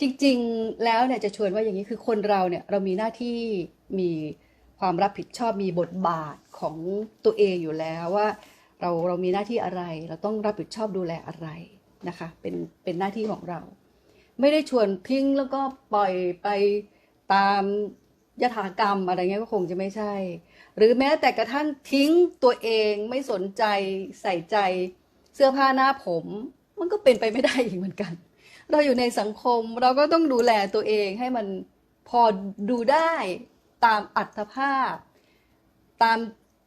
จริงๆ แล้วเนี่ยจะชวนว่าอย่างนี้คือคนเราเนี่ยเรามีหน้าที่มีความรับผิดชอบมีบทบาทของตัวเองอยู่แล้วว่า เราเรามีหน้าที่อะไร เราต้องรับผิดชอบดูแลอะไรนะคะเป็นเป็นหน้าที่ของเรา ไม่ได้ชวนทิ้งแล้วก็ปล่อยไปตามยถากรรมอะไรเงี้ยก็คงจะไม่ใช่ หรือแม้แต่กระทั่งทิ้งตัวเองไม่สนใจใส่ใจเสื้อผ้าหน้าผม มันก็เป็นไปไม่ได้อีกเหมือนกัน เราอยู่ในสังคม เราก็ต้องดูแลตัวเองให้มันพอดูได้ตามอัตภาพ ตาม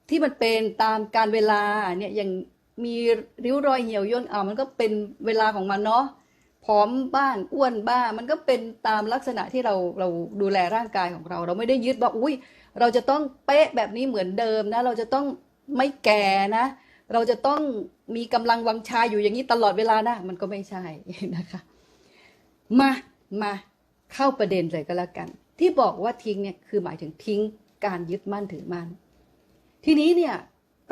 ที่มันเป็นตามการเวลาเนี่ยอย่างมีริ้วรอยเหี่ยวย่นอ่ามันก็เป็นเวลาของมันเนาะผอมบ้างอ้วนบ้าง มันก็เป็นตามลักษณะที่เราเราดูแลร่างกายของเรา เราไม่ได้ยึดว่าอุ้ยเราจะต้องเป๊ะแบบนี้เหมือนเดิมนะ เราจะต้องไม่แก่นะ เราจะต้องมีกำลังวังชาอยู่อย่างนี้ตลอดเวลานะ มันก็ไม่ใช่นะคะ มามาเข้าประเด็นเลยก็แล้วกัน ที่บอกว่าทิ้งเนี่ยคือหมายถึงทิ้งการยึดมั่นถือมั่น ทีนี้เนี่ย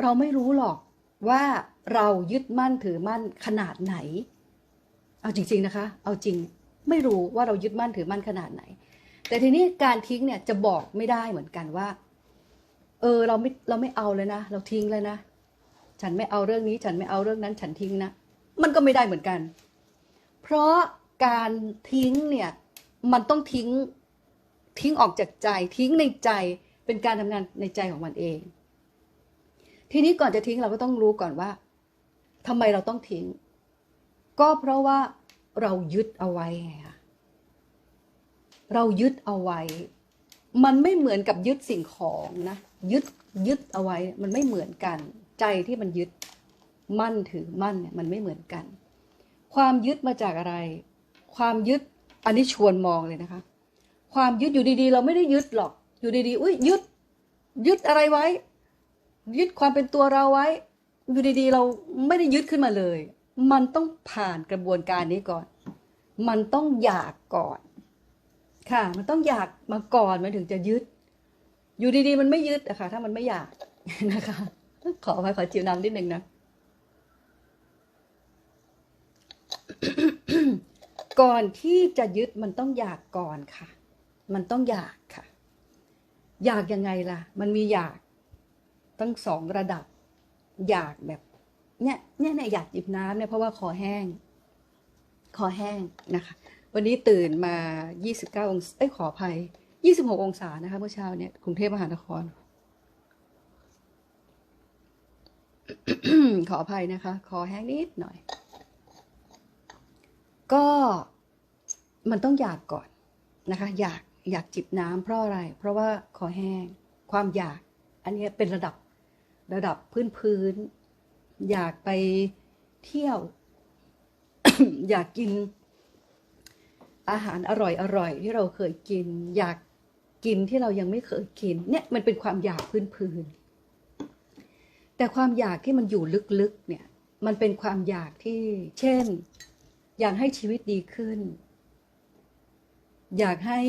เราไม่รู้หรอกว่าเรายึดมั่นถือมั่นขนาดไหน เอาจริง ๆนะคะ เอาจริงไม่รู้ว่าเรายึดมั่นถือมั่นขนาดไหน แต่ทีนี้การทิ้งเนี่ยจะบอกไม่ได้เหมือนกันว่า เออเราไม่เราไม่เอาเลยนะ เราทิ้งเลยนะ ฉันไม่เอาเรื่องนี้ ฉันไม่เอาเรื่องนั้น ฉันทิ้งนะ มันก็ไม่ได้เหมือนกัน เพราะ การทิ้งเนี่ยมันต้องทิ้งทิ้งออกจากใจ ทิ้งในใจเป็นการทำงานในใจของมันเอง ทีนี้ก่อนจะทิ้งเราก็ต้องรู้ก่อนว่าทำไมเราต้องทิ้ง ก็เพราะว่าเรายึดเอาไว้ไงคะเรายึดเอาไว้ มันไม่เหมือนกับยึดสิ่งของนะยึดยึดเอาไว้มันไม่เหมือนกัน ใจที่มันยึดมั่นถือมั่นเนี่ยมันไม่เหมือนกัน ความยึดมาจากอะไร ความยึดอันนี้ชวนมองเลยนะคะ ความยึดอยู่ดีๆ เราไม่ได้ยึดหรอก อยู่ดีๆ อุ้ยยึด ยึดอะไรไว้ ยึดความเป็นตัวเราไว้ อยู่ดีๆ เราไม่ได้ยึดขึ้นมาเลย มันต้องผ่านกระบวนการนี้ก่อน มันต้องอยากก่อน ค่ะ มันต้องอยากมาก่อนมันถึงจะยึด อยู่ดีๆ มันไม่ยึดอะค่ะ ถ้ามันไม่อยากนะคะ ขอไปขอจิวน้ำนิดนึงนะ ก่อนที่จะยึดมันต้องอยากก่อนค่ะ มันต้องอยากค่ะ อยากยังไงล่ะ มันมีอยากตั้งสองระดับ อยากแบบ เนี่ยเนี่ยเนี่ยอยากจิบน้ำเนี่ยเพราะว่าคอแห้ง คอแห้งนะคะ วันนี้ตื่นมา 29 องศาเอ้ยขออภัย 26 องศานะคะเมื่อเช้าเนี่ยกรุงเทพมหานครขออภัยนะคะ คอแห้งนิดหน่อย ก็มันต้องอยากก่อนนะคะ อยากอยากจิบน้ำเพราะอะไร เพราะว่าคอแห้ง ความอยาก อันนี้เป็นระดับระดับพื้นพื้นๆอยากไปเที่ยว อยากกิน อาหารอร่อยอร่อยที่เราเคยกิน อยากกินที่เรายังไม่เคยกิน เนี่ยมันเป็นความอยากพื้นพื้นๆแต่ความอยากที่มันอยู่ลึกๆเนี่ย มันเป็นความอยากที่ เช่น อยากให้ชีวิตดีขึ้น อยากให้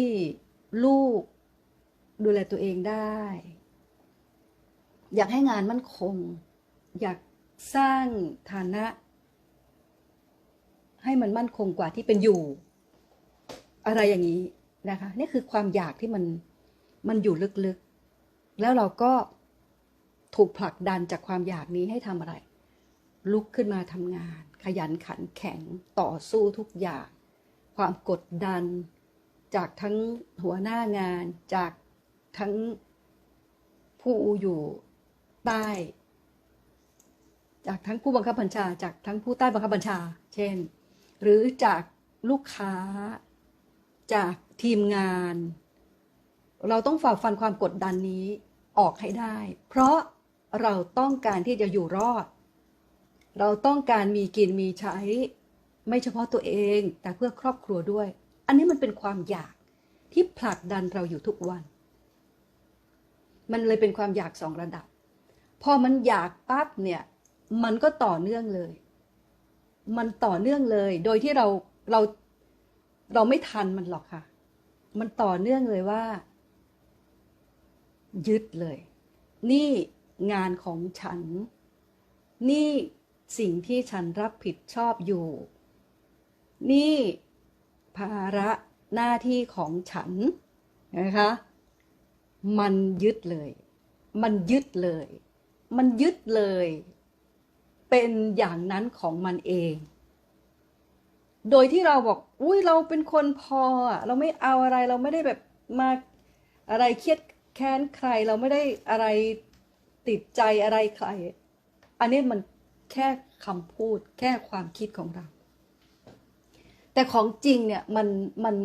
ลูกดูแลตัวเองได้ อยากให้งานมั่นคง อยากสร้างฐานะ ให้มันมั่นคงกว่าที่เป็นอยู่ อะไรอย่างนี้นะคะ นี่คือความอยากที่มันมันอยู่ลึกๆ แล้วเราก็ถูกผลักดันจากความอยากนี้ให้ทำอะไร ลุกขึ้นมาทำงาน ขยันขันแข็งต่อสู้ทุกอย่าง ความกดดัน จากทั้งหัวหน้างาน จากทั้งผู้อยู่ใต้ จากทั้งผู้บังคับบัญชา จากทั้งผู้ใต้บังคับบัญชา เช่น หรือจากลูกค้า จากทีมงาน เราต้องฝ่าฟันความกดดันนี้ออกให้ได้ เพราะเราต้องการที่จะอยู่รอด เราต้องการมีกินมีใช้ ไม่เฉพาะตัวเองแต่เพื่อครอบครัวด้วย อันนี้มันเป็นความอยากที่ผลักดันเราอยู่ทุกวัน มันเลยเป็นความอยากสองระดับ พอมันอยากปั๊บเนี่ย มันก็ต่อเนื่องเลย มันต่อเนื่องเลย โดยที่เราเราเราไม่ทันมันหรอกค่ะ มันต่อเนื่องเลยว่า ยึดเลย นี่งานของฉัน นี่ สิ่งที่ฉันรับผิดชอบอยู่ นี่ภาระหน้าที่ของฉันนะคะ มันยึดเลย มันยึดเลย มันยึดเลย เป็นอย่างนั้นของมันเอง โดยที่เราบอกอุ้ยเราเป็นคนพอเราไม่เอาอะไรเราไม่ได้แบบมาอะไรเครียดแค้นใครเราไม่ได้อะไรติดใจอะไรใคร อันนี้มัน แค่คำพูดแค่ความคิดของเรา แต่ของจริงเนี่ยมันมัน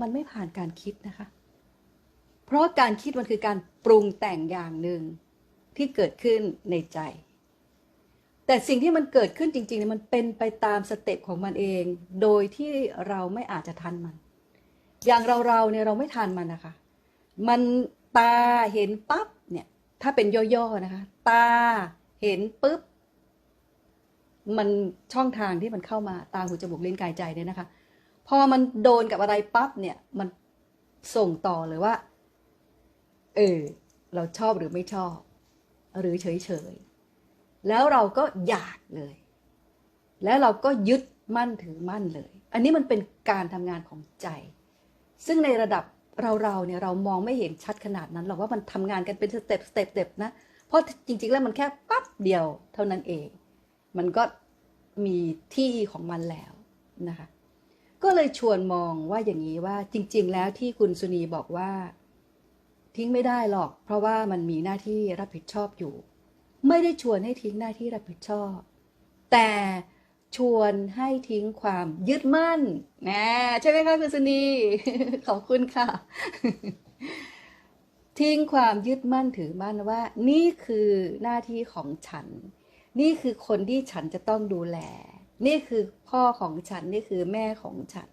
มันไม่ผ่านการคิดนะคะ เพราะการคิดมันคือการปรุงแต่งอย่างหนึ่งที่เกิดขึ้นในใจ แต่สิ่งที่มันเกิดขึ้นจริงๆเนี่ยมันเป็นไปตามสเต็ปของมันเอง โดยที่เราไม่อาจจะทันมัน อย่างเราเราเนี่ยเราไม่ทันมันนะคะ มันตาเห็นปั๊บเนี่ยถ้าเป็นย่อๆนะคะ ตาเห็นปุ๊บ มันช่องทางที่มันเข้ามาตาหูจมูกลิ้นกายใจเนี่ยนะคะ พอมันโดนกับอะไรปั๊บเนี่ยมันส่งต่อเลยว่า เออ เราชอบหรือไม่ชอบ หรือเฉยๆแล้วเราก็อยากเลย แล้วเราก็ยึดมั่นถือมั่นเลย อันนี้มันเป็นการทำงานของใจ ซึ่งในระดับเราๆเนี่ยเรามองไม่เห็นชัดขนาดนั้นหรอกว่ามันทำงานกันเป็นสเต็ปสเต็ปสเต็ปนะ เพราะจริงๆแล้วมันแค่ปั๊บเดียวเท่านั้นเอง มันก็มีที่ของมันแล้วนะคะ ก็เลยชวนมองว่าอย่างนี้ว่าจริง ๆ แล้วที่คุณสุนีบอกว่า ทิ้งไม่ได้หรอก เพราะว่ามันมีหน้าที่รับผิดชอบอยู่ ไม่ได้ชวนให้ทิ้งหน้าที่รับผิดชอบ แต่ชวนให้ทิ้งความยึดมั่นนะใช่ไหมคะคุณสุนีขอบคุณค่ะ ทิ้งความยึดมั่นถือมั่นว่า นี่คือหน้าที่ของฉัน นี่คือคนที่ฉันจะต้องดูแล นี่คือพ่อของฉัน นี่คือแม่ของฉัน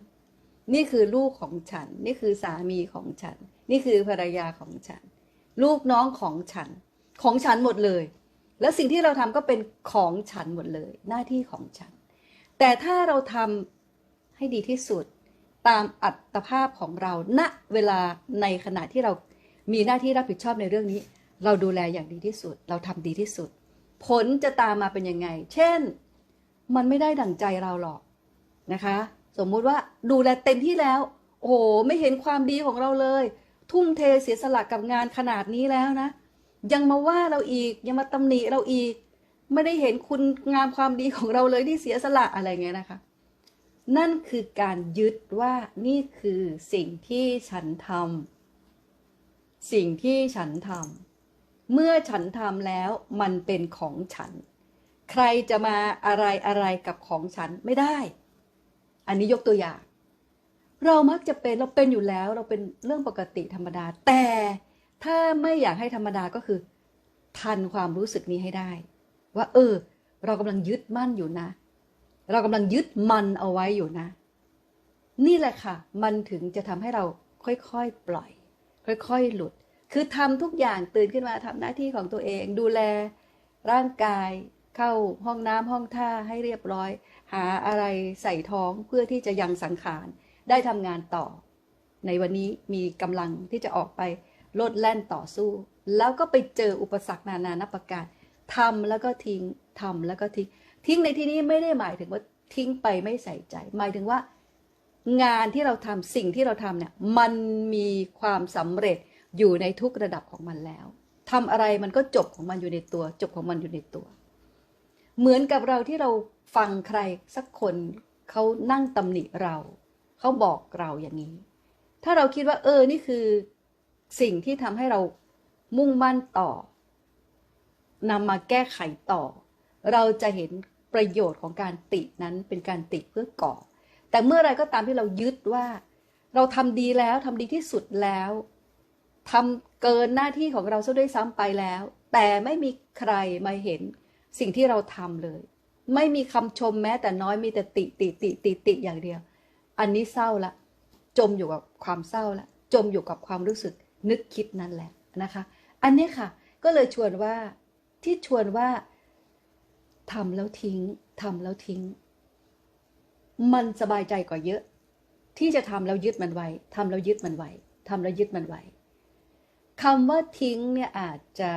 นี่คือลูกของฉัน นี่คือสามีของฉัน นี่คือภรรยาของฉัน ลูกน้องของฉัน ของฉันหมดเลย แล้วสิ่งที่เราทำก็เป็นของฉันหมดเลย หน้าที่ของฉัน แต่ถ้าเราทำให้ดีที่สุด ตามอัตภาพของเรา ณ เวลาในขณะที่เรามีหน้าที่รับผิดชอบในเรื่องนี้ เราดูแลอย่างดีที่สุด เราทำดีที่สุด ผลจะตามมาเป็นยังไง เช่น มันไม่ได้ดั่งใจเราหรอกนะคะ สมมุติว่าดูแลเต็มที่แล้ว โอ้โหไม่เห็นความดีของเราเลย ทุ่มเทเสียสละกับงานขนาดนี้แล้วนะ ยังมาว่าเราอีกยังมาตำหนิเราอีก ไม่ได้เห็นคุณงามความดีของเราเลยที่เสียสละอะไรเงี้ยนะคะ นั่นคือการยึดว่านี่คือสิ่งที่ฉันทำสิ่งที่ฉันทำ เมื่อฉันทำแล้วมันเป็นของฉัน ใครจะมาอะไรอะไรกับของฉันไม่ได้ อันนี้ยกตัวอย่าง เรามักจะเป็นเราเป็นอยู่แล้วเราเป็นเรื่องปกติธรรมดา แต่ถ้าไม่อยากให้ธรรมดาก็คือ ทันความรู้สึกนี้ให้ได้ ว่า เออ เรากำลังยึดมั่นอยู่นะ เรากำลังยึดมันเอาไว้อยู่นะ นี่แหละค่ะ มันถึงจะทำให้เราค่อยๆปล่อย ค่อยๆหลุด คือทำทุกอย่างตื่นขึ้นมาทำหน้าที่ของตัวเอง ดูแลร่างกายเข้าห้องน้ำห้องท่าให้เรียบร้อย หาอะไรใส่ท้องเพื่อที่จะยังสังขารได้ทำงานต่อ ในวันนี้มีกำลังที่จะออกไปโลดแล่นต่อสู้ แล้วก็ไปเจออุปสรรคนานานับประการทำแล้วก็ทิ้งทำแล้วก็ทิ้ง ทิ้งในที่นี้ไม่ได้หมายถึงว่าทิ้งไปไม่ใส่ใจ หมายถึงว่า งานที่เราทำสิ่งที่เราทำเนี่ย มันมีความสำเร็จ อยู่ในทุกระดับของมันแล้วทำอะไรมันก็จบของมันอยู่ในตัว จบของมันอยู่ในตัว เหมือนกับเราที่เราฟังใครสักคนเขานั่งตำหนิเรา เขาบอกเราอย่างนี้ ถ้าเราคิดว่า เออนี่คือสิ่งที่ทำให้เรามุ่งมั่นต่อนำมาแก้ไขต่อ เราจะเห็นประโยชน์ของการตินั้นเป็นการติเพื่อก่อ แต่เมื่อไรก็ตามที่เรายึดว่า เราทำดีแล้วทำดีที่สุดแล้ว ทำเกินหน้าที่ของเราซะด้วยซ้ำไปแล้ว แต่ไม่มีใครมาเห็นสิ่งที่เราทำเลย ไม่มีคำชมแม้แต่น้อยมีแต่ติติติติติอย่างเดียว อันนี้เศร้าละ จมอยู่กับความเศร้าละ จมอยู่กับความรู้สึกนึกคิดนั่นแหละนะคะ อันนี้ค่ะ ก็เลยชวนว่าที่ชวนว่าทำแล้วทิ้งทำแล้วทิ้ง มันสบายใจกว่าเยอะ ที่จะทำแล้วยึดมันไว้ทำแล้วยึดมันไว้ทำแล้วยึดมันไว้ คำว่าทิ้งเนี่ยอาจจะ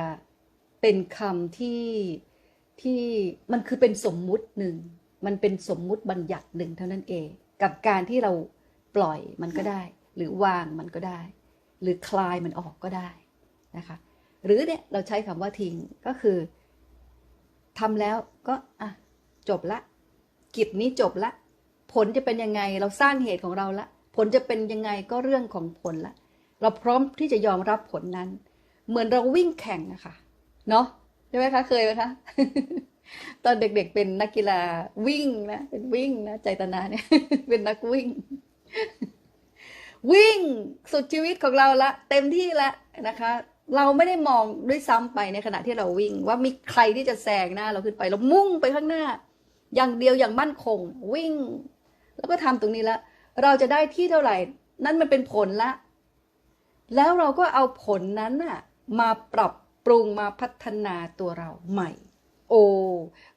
เป็นคำที่ที่มันคือเป็นสมมุติหนึ่ง มันเป็นสมมุติบัญญัติหนึ่งเท่านั้นเอง กับการที่เราปล่อยมันก็ได้ หรือวางมันก็ได้ หรือคลายมันออกก็ได้นะคะ หรือเนี่ยเราใช้คำว่าทิ้งก็คือทำแล้วก็อะจบละ กิจนี้จบละ ผลจะเป็นยังไงเราสร้างเหตุของเราละ ผลจะเป็นยังไงก็เรื่องของผลละ เราพร้อมที่จะยอมรับผลนั้น เหมือนเราวิ่งแข่งอะค่ะเนาะใช่ไหมคะเคยไหมคะตอนเด็กๆเป็นนักกีฬาวิ่งนะเป็นวิ่งนะใจตนาเนี่ย เป็นนักวิ่ง วิ่งสุดชีวิตของเราละเต็มที่ละนะคะ เราไม่ได้มองด้วยซ้ำไปในขณะที่เราวิ่ง ว่ามีใครที่จะแซงหน้าเราขึ้นไปเรามุ่งไปข้างหน้า อย่างเดียวอย่างมั่นคง วิ่ง แล้วก็ทำตรงนี้ละ เราจะได้ที่เท่าไหร่ นั่นมันเป็นผลละ แล้วเราก็เอาผลนั้นน่ะมาปรับปรุงมาพัฒนาตัวเราใหม่ โอ้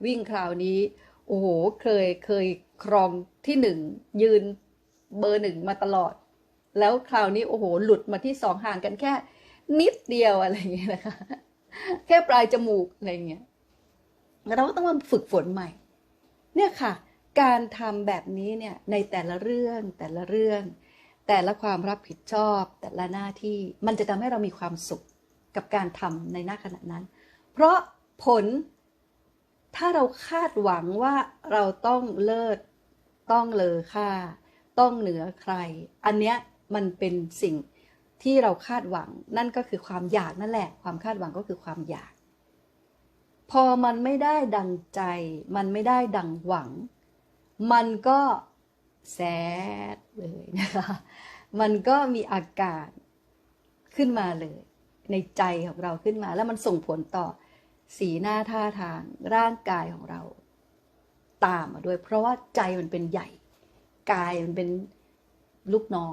วิ่งคราวนี้ โอ้โหเคยเคยครองที่หนึ่งยืนเบอร์หนึ่งมาตลอด แล้วคราวนี้โอ้โห หลุดมาที่สองห่างกันแค่ นิดเดียวอะไรอย่างเงี้ยนะคะแค่ปลายจมูกอะไรอย่างเงี้ยเราก็ต้องมาฝึกฝนใหม่ เนี่ยค่ะ การทำแบบนี้เนี่ยในแต่ละเรื่องแต่ละเรื่อง แต่ละความรับผิดชอบ แต่ละหน้าที่มันจะทำให้เรามีความสุขกับการทำในหน้าขณะนั้น เพราะผลถ้าเราคาดหวังว่าเราต้องเลิศต้องเลอค่า ต้องเหนือใคร อันเนี้ยมันเป็นสิ่งที่เราคาดหวังนั่นก็คือความอยากนั่นแหละ ความคาดหวังก็คือความอยาก พอมันไม่ได้ดังใจ มันไม่ได้ดังหวัง มันก็ แซดเลยนะคะ มันก็มีอาการขึ้นมาเลย ในใจของเราขึ้นมา แล้วมันส่งผลต่อสีหน้าท่าทางร่างกายของเราตามมาด้วย เพราะว่าใจมันเป็นใหญ่ กายมันเป็นลูกน้อง